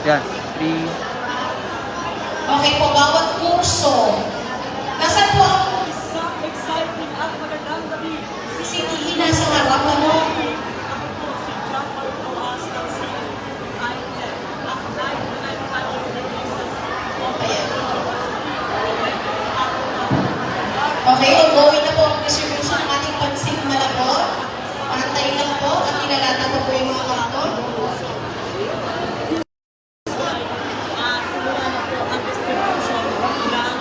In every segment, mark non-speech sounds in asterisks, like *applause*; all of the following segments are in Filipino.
Yan. Three. Okay po, bawat kurso. Nasaan po ang Isang exciting at magandang gabi. CCTV nasa harap ano? Ako po si John Paul Toas ng CILM. Ang live na live tayo sa Jesus. Okay, ongoing na po ang distribution ng ating pansin malabot. Pantayin lang po at ilalata po po yung mga karton. Ah, simula na po ang distribution ng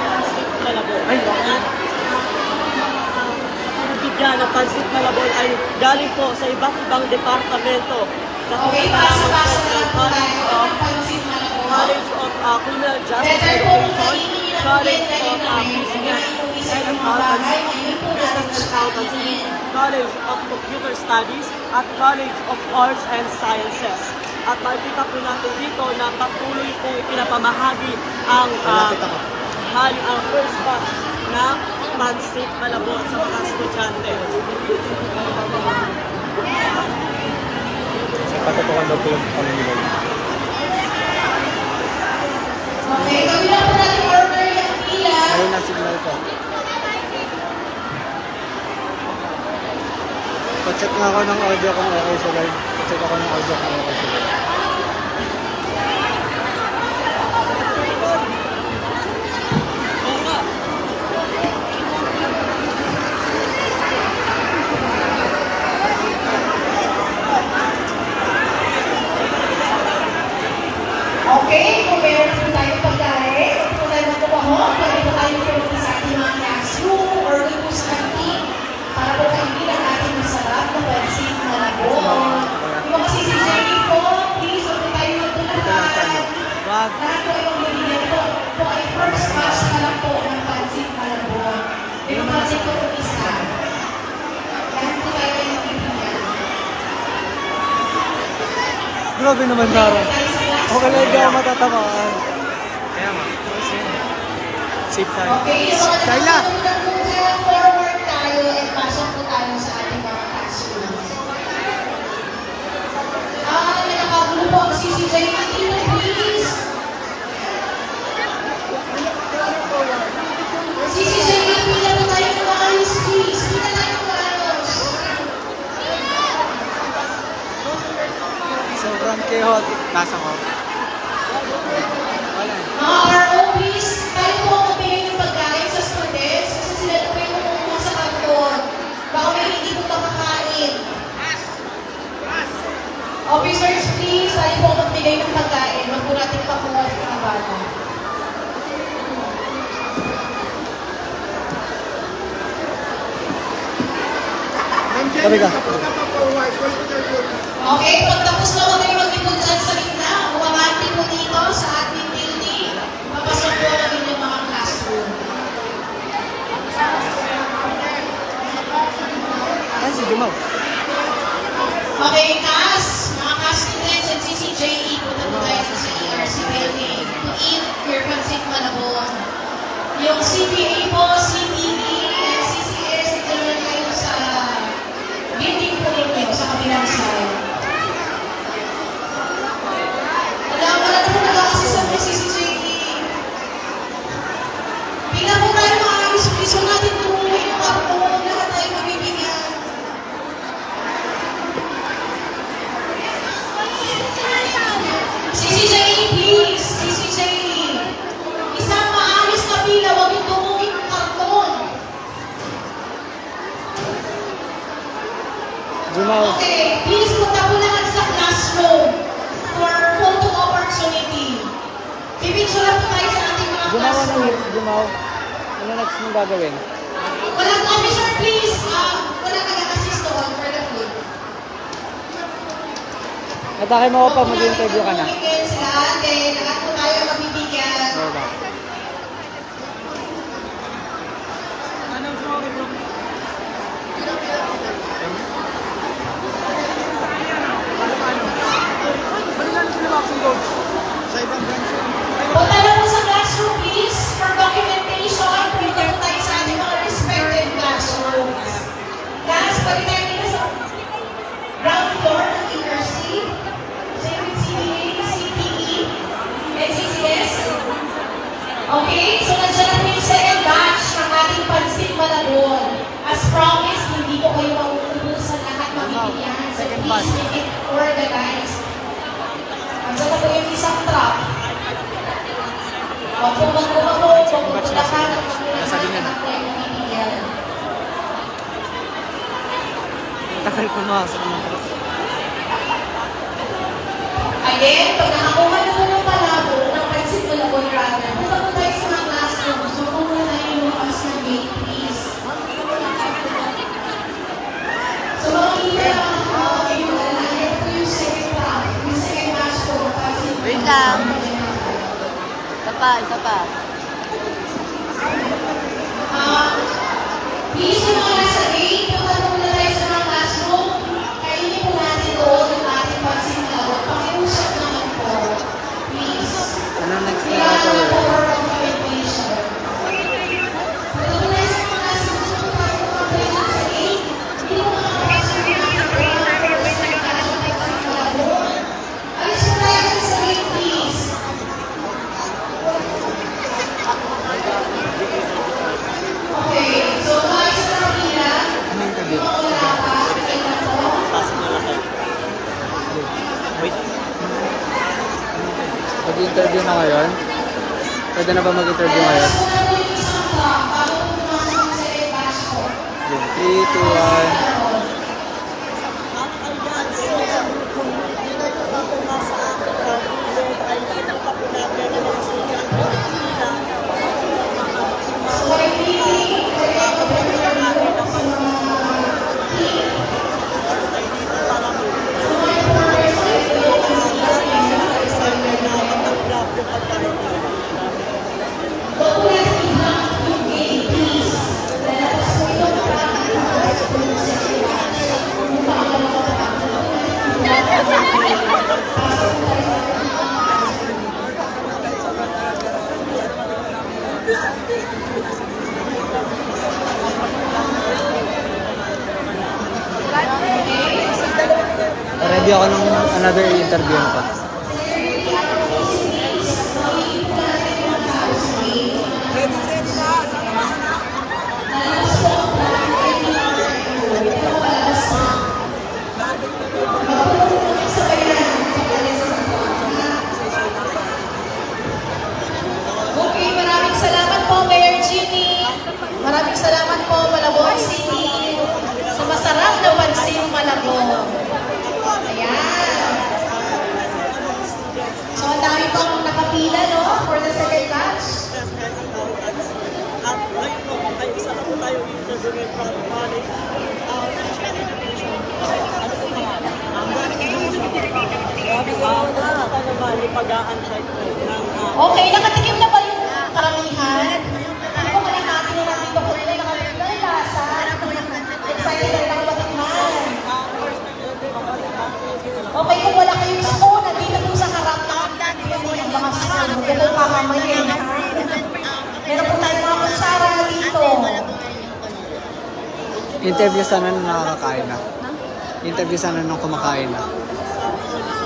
pansit malabon. Ay, at ang bigyan ng pansit malabon ay galing po sa iba't ibang departamento. Okay, pasa-pasa na lang po tayo. College of uh, Criminal Justice Better po Education, College of na uh, yun Business and Accountancy, Business Accountancy. College of Computer Studies, at College of Arts and Sciences. At makikita po natin dito na patuloy po pinapamahagi ang uh, hali ang first batch na Pansit Malabon sa mga estudyante. Patutukan daw po yung pamimigay. Okay, kabila po natin order yung pila. Ayun na signal ko. Pa-check nga ako ng audio kung okay sa live. Pa-check ako ng audio kung okay sa live. Okay, CAS, mga CAS students and CCJE, punta po tayo sa ERC building to eat your pancit malabon. Yung CPA po, CPE, Okay, please punta po lahat sa classroom for photo opportunity. Pipicture po tayo sa ating mga classroom. hits, Jumaw. Ano next mong gagawin? Walang officer, please. Ah, wala nag-assist doon for the food. Atake mo ako pa, mag-interview ka na. Sila, then lahat po tayo mabibigyan. Sure na boxing coach? Sa ibang branch yun? Punta lang sa classroom, please, for documentation. Dito po tayo sa ating mga respected classrooms. Last, pag tayo dito sa ground floor ng ERC, sa CPA, CPE, and CCS. Okay, so nandiyan na yung second batch ng ating pansin malabon. As promised, hindi ko kayo mauubos sa lahat mabibigyan. So please make it organized saka po yung isang truck. Huwag po po magkulakan, at Nasabi niya na. magkulakan. Takal pumasok ng truck. Again, pag nakakuha na mo ng palabo, ng pansit mo na rather, punta po tayo sa mga classroom. So, kung muna tayo lumakas ng gate, please. So, makikita lang ako kayo na nangyay po yung second round, yung second match po, pansit mo Wait na lang. Isa pa, isa pa. Ah, please, yung mga nasa gate, punta po muna tayo sa mga classroom. Kainin po natin doon ang ating pansit na Pakiusap naman po. Please. Ano next na Kailangan ito? po ng communication. Pag-unalis mo na sa gusto ko tayo makapagod sa gate, hindi mo makakapasok yung mga programs sa kasunod sa kalabo. Alis mo na yan sa gate, please. Okay, so umayos na ang pila. Ano yung interview? Mga wala pa, sige na po. Wait. Mag-interview na ngayon? Pwede na ba mag-interview ngayon? Mamamayin. ha? Meron po tayong mga kutsara dito. Interview sana nung nakakakain na. Interview sana nung kumakain na.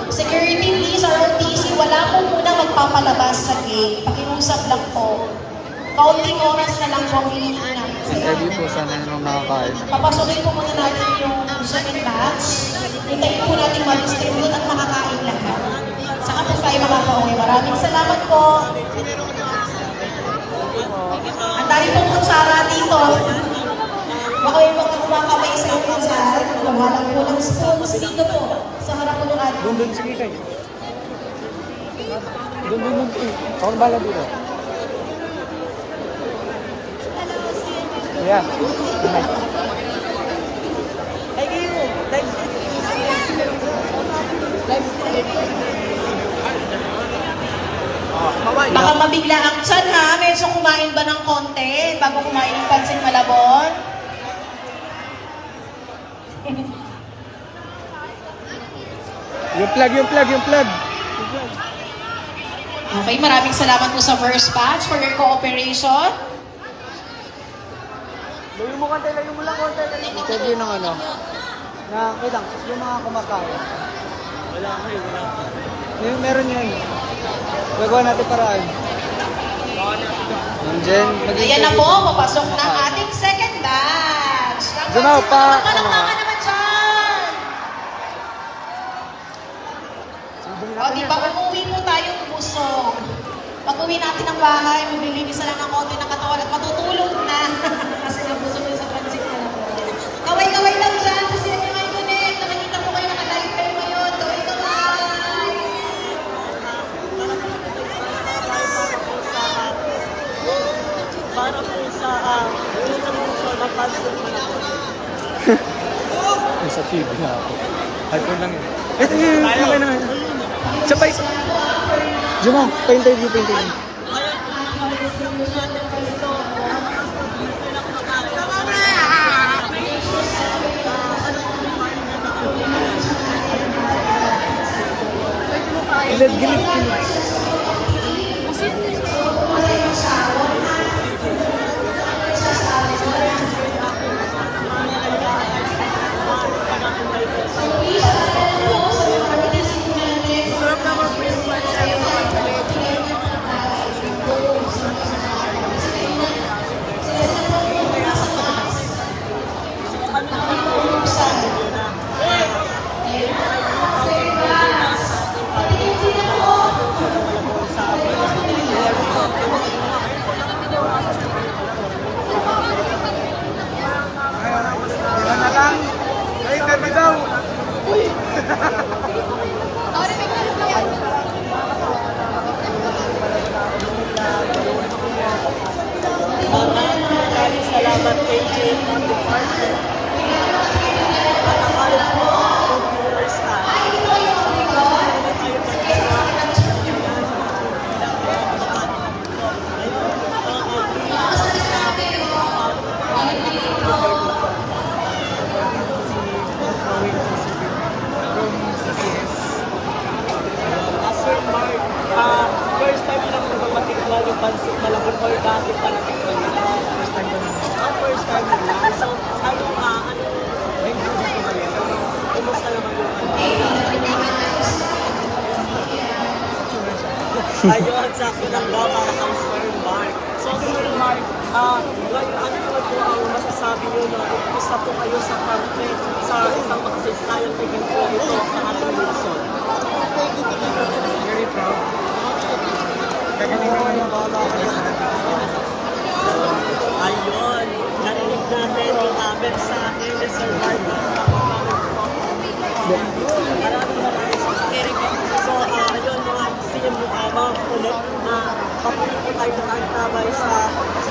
Security please, ROTC, wala po muna magpapalabas sa gate. Pakiusap lang po. Kaunting oras na lang po ang hinihingi sa Interview po sana nung nakakain na. Papasukin po muna natin yung second batch. Hintayin po natin ma-distribute at makakain tayo makakauwi. Maraming salamat po. Ang dami pong kutsara dito. Baka yung mga kumakamay sa dyan. Gawa lang po ng spoons dito po. Sa harap po ng ating. Doon doon, sige kayo. Doon doon doon. Ako bala dito. Yeah. Ay, kayo, live Live Baka mabigla ang tiyan ha. Medyo kumain ba ng konti bago kumain ng pansin malabon? *laughs* Yung plug, yung plug, yung plug. Okay, maraming salamat po sa first batch for your cooperation. Layo mo konti, layo mo lang konti. Interview ng ano. Na, wait lang, yung mga kumakain. Wala kayo, wala Yung meron yan. Gagawa natin paraan. Ma'am Jen, maging Ayan na po, papasok na ah. ating second batch. Diyan na, pa. Palakpakan naman dyan. O, di ba, umuwi po tayo umusog. Pag uwi natin ng bahay, maglilinis na lang ng konti ng katawan at matutulog na. *laughs* Sa TV na ako. iPhone lang yun. Ito yun, yun, yun, yun, yun. Siya pa isa. Jumong, pa-interview, pa-interview. Gilid, gilid, gilid. isa po kayo sa country, sa isang makasaysayan tingin po ito sa ating nation? Very proud. Ayun, narinig natin yung haber sa akin, Sir Martin. Maraming maraming sa So, uh, ayun mga CM Mukama ulit na papunta tayo ng agtabay sa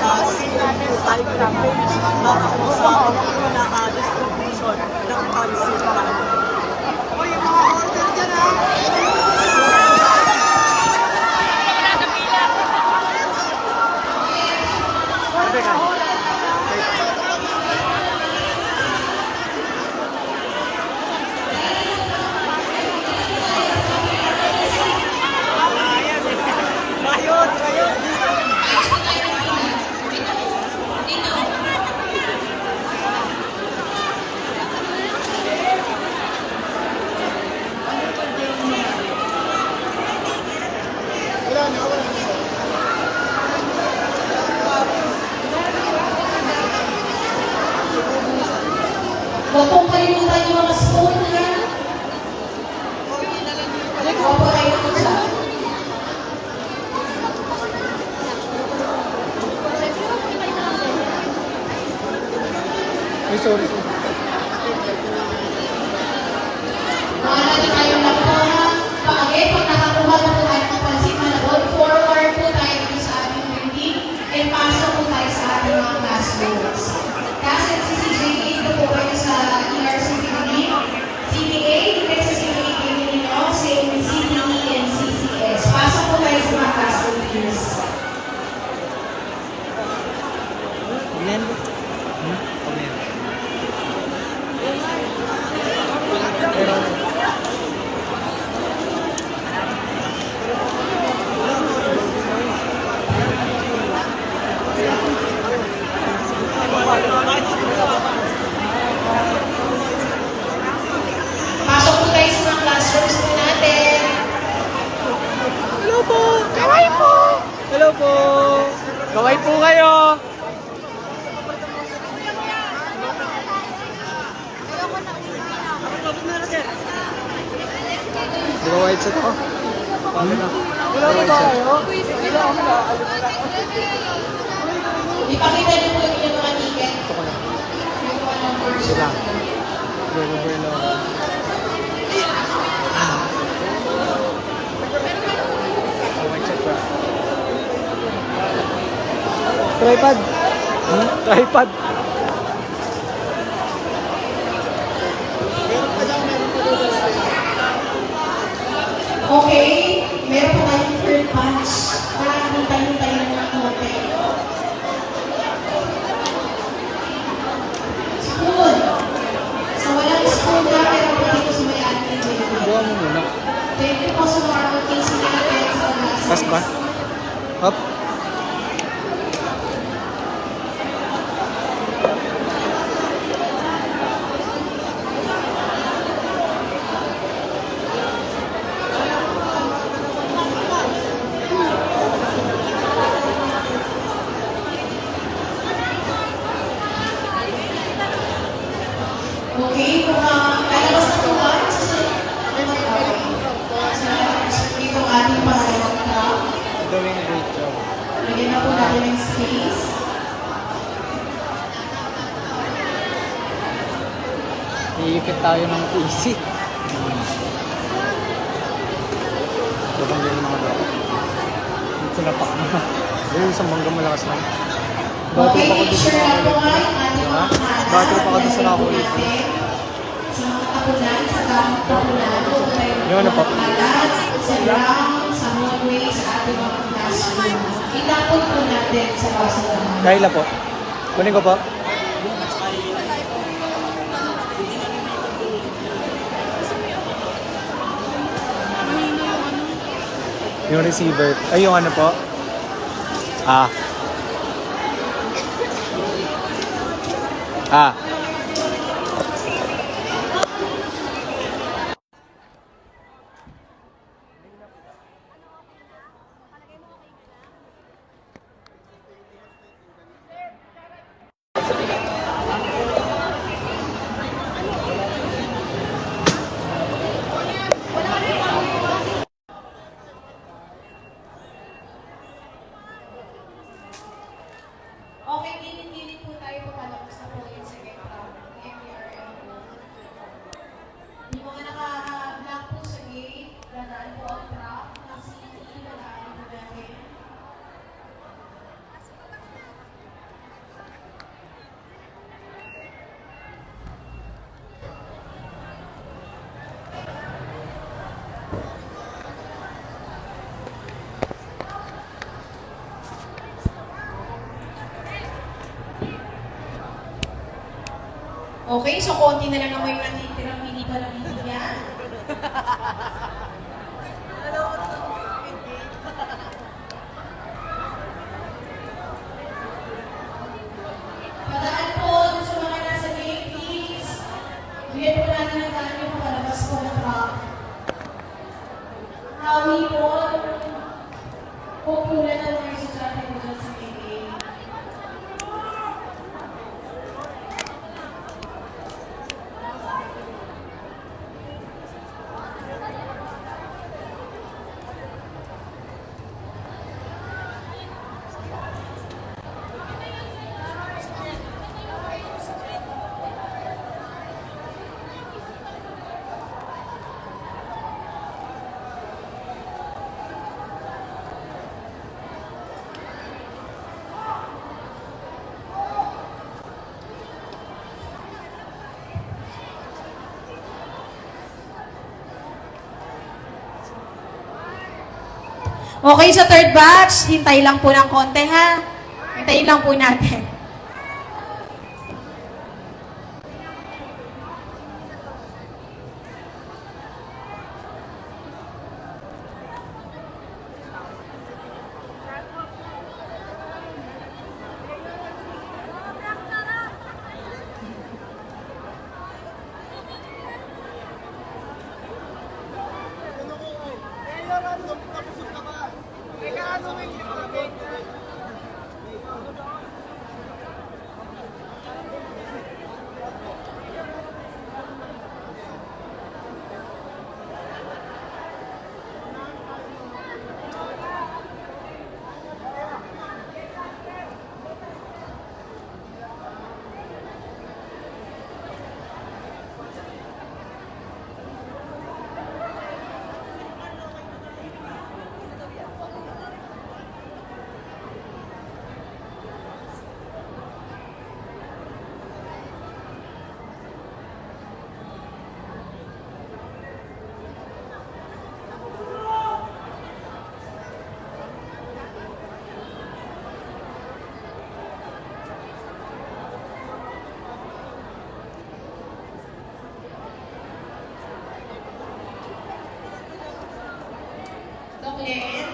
uh, CO2 page para sa una uh, distribution ng pansin natin. O, yung mga order dyan ha! Deus. Diba white sa to? Wala na. Wala na tayo? Wala na. Ipakita niyo po yung mga ticket. Ito ko na. Ito lang. River Laura. Tripod. Hmm? Tripod. Okay, meron po tayong third batch para hintay-hintay ng konti. Spoon. So, walang spoon na, pero po dito sa may ating mo muna. Thank you po sa mga case natin sa mga Pas ba? Hop. Okay, kung uh, lalabas na po ba? Okay. Itong ating pangalawang truck. Doing a great job. Lagyan na po natin ng space. Iikot tayo ng PC. Ito bang din mga dapat. Dito sila pak na. Yung isang bangga malakas lang. Battery pa ko picture sa na po nakakulit. kanan. Battery pa ko dito sa nakakulit. natin. Sa mga tapunan, sa tamang tapunan, huwag tayo Yung ano po? magkalat, sa ground, sa hallway, sa ating mga classroom. Itapon po natin sa basurahan. Dahil po. Kunin ko po. Yung receiver. Ay, yung ano po? Ah. Ah. Okay, gilid-gilid po tayo papalabas na po yung second round. MPRM po. Yung mga naka-block po sa gate, dadaan po ang truck, ang CT, dadaan po natin. Okay, so konti na lang naman yung natitirang hindi pa lang yan. Padaan po dun sa mga nasa gate, please. Bigyan po natin ang daan yung palabas po ng truck. Hawi po. Pupulan na mga estudyante po dyan sa gate. Okay, sa third batch, hintay lang po ng konti ha. Hintayin lang po natin. Glenn.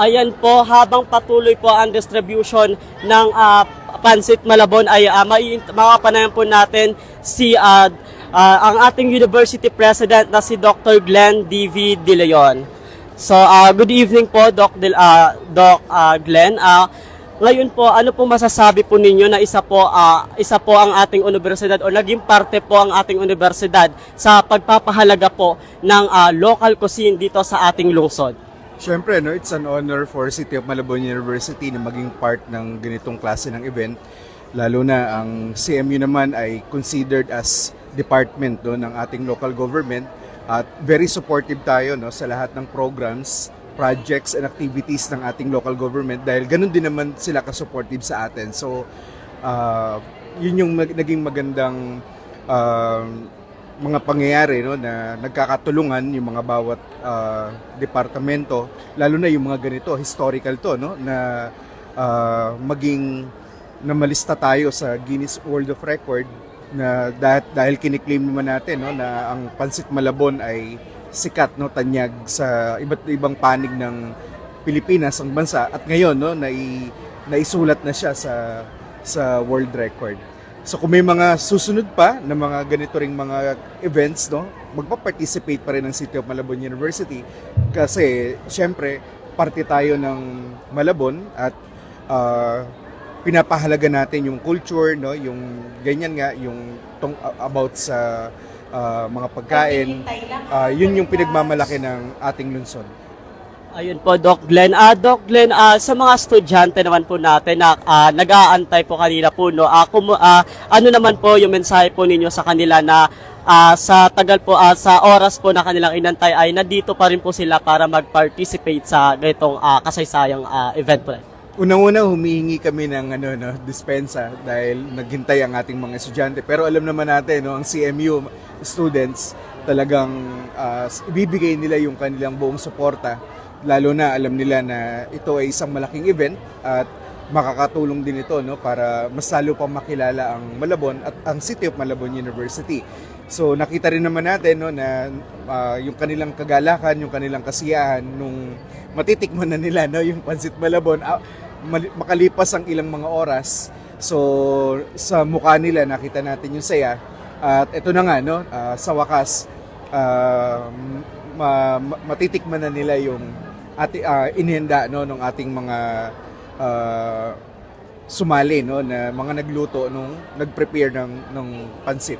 Ayan po, habang patuloy po ang distribution ng ah, Pansit Malabon ay uh, makapanayan po natin si ah, ah, ang ating University President na si Dr. Glenn D.V. De Leon. So, ah, good evening po, Doc, Del, ah, Doc ah, Glenn. Ah, ngayon po, ano po masasabi po ninyo na isa po ah, isa po ang ating universidad o naging parte po ang ating universidad sa pagpapahalaga po ng ah, local cuisine dito sa ating lungsod? Siyempre, no, it's an honor for City of Malabon University na maging part ng ganitong klase ng event. Lalo na ang CMU naman ay considered as department no, ng ating local government at very supportive tayo no, sa lahat ng programs, projects and activities ng ating local government dahil ganun din naman sila ka-supportive sa atin. So, uh, yun yung mag- naging magandang um, mga pangyayari no na nagkakatulungan yung mga bawat ah, departamento lalo na yung mga ganito historical to no na ah, maging namalista tayo sa Guinness World of Record na dahil, dahil kiniklaim naman natin no na ang Pansit Malabon ay sikat no tanyag sa iba't ibang panig ng Pilipinas ang bansa at ngayon no nai, naisulat na siya sa sa world record. So kung may mga susunod pa na mga ganito ring mga events, no, magpa-participate pa rin ng City of Malabon University kasi syempre parte tayo ng Malabon at ah, pinapahalaga natin yung culture, no, yung ganyan nga, yung tong, about sa ah, mga pagkain. Ah, yun yung pinagmamalaki ng ating lungsod. Ayun po, Doc Glenn. Ah, Doc Glenn, ah, sa mga estudyante naman po natin na ah, nag-aantay po kanina po, no, ah, kumu- ah, ano naman po yung mensahe po ninyo sa kanila na ah, sa tagal po, ah, sa oras po na kanilang inantay ay nandito pa rin po sila para mag-participate sa ganitong ah, kasaysayang ah, event po. Unang-una humihingi kami ng ano no, dispensa dahil naghintay ang ating mga estudyante. Pero alam naman natin no, ang CMU students talagang ah, ibibigay nila yung kanilang buong suporta. Lalo na alam nila na ito ay isang malaking event at makakatulong din ito no para mas lalo pang makilala ang Malabon at ang City of Malabon University. So nakita rin naman natin no na ah, yung kanilang kagalakan, yung kanilang kasiyahan nung matitikman na nila no yung Pansit Malabon mali- makalipas ang ilang mga oras. So sa mukha nila nakita natin yung saya at ito na nga no ah, sa wakas ma- ma- matitikman na nila yung ati ah, inihanda no ng ating mga ah, sumali no na mga nagluto nung nag-prepare ng ng pansit.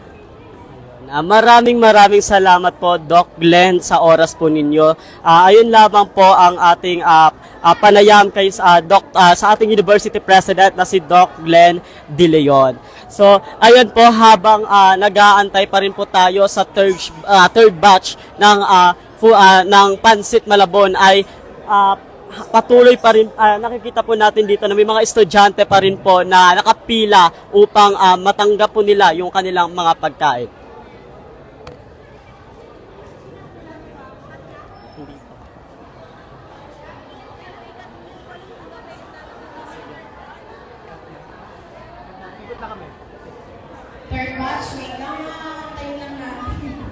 Ah, maraming maraming salamat po Doc Glenn sa oras po ninyo. Ah, ayun lamang po ang ating ah, ah, panayam kay ah, Doc ah, sa ating University President na si Doc Glenn De Leon. So, ayun po habang ah, nag-aantay pa rin po tayo sa third ah, third batch ng ah, fu- ah, ng Pansit Malabon ay ah, patuloy pa rin ah, nakikita po natin dito na may mga estudyante pa rin po na nakapila upang ah, matanggap po nila yung kanilang mga pagkain. Third batch, wait lang. Tayo lang natin.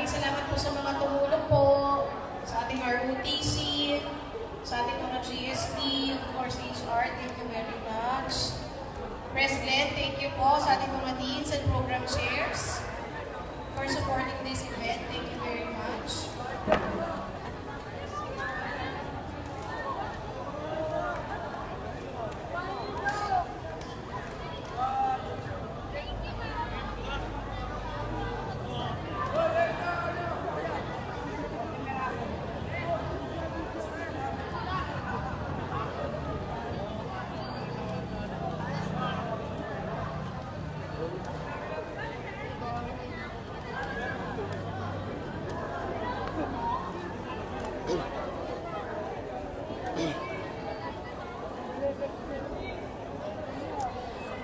Maraming salamat po sa mga tumulong po sa ating ROTC, sa ating mga GST, of course HR, thank you very much. President, thank you po sa ating mga deans and program chairs for supporting this event. Thank you very much.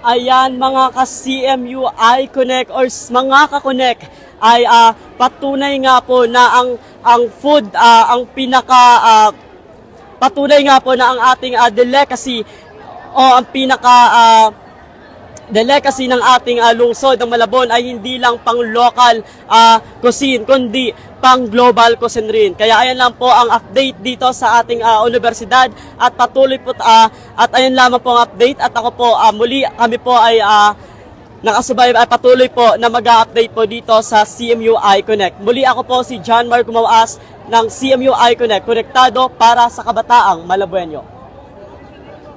Ayan mga ka-CMU iConnect or mga ka-connect ay uh, patunay nga po na ang ang food uh, ang pinaka uh, patunay nga po na ang ating uh, delicacy o ang pinaka uh, The ng ating uh, lungsod ng Malabon ay hindi lang pang local uh, cuisine, kundi pang global cuisine rin. Kaya ayan lang po ang update dito sa ating ah, universidad at patuloy po ah, at ayan lamang po ang update at ako po ah, muli kami po ay ah, nakasubay ay patuloy po na mag-update po dito sa CMU iConnect. Muli ako po si John Mark Gumawas ng CMU iConnect, konektado para sa kabataang Malabuenyo.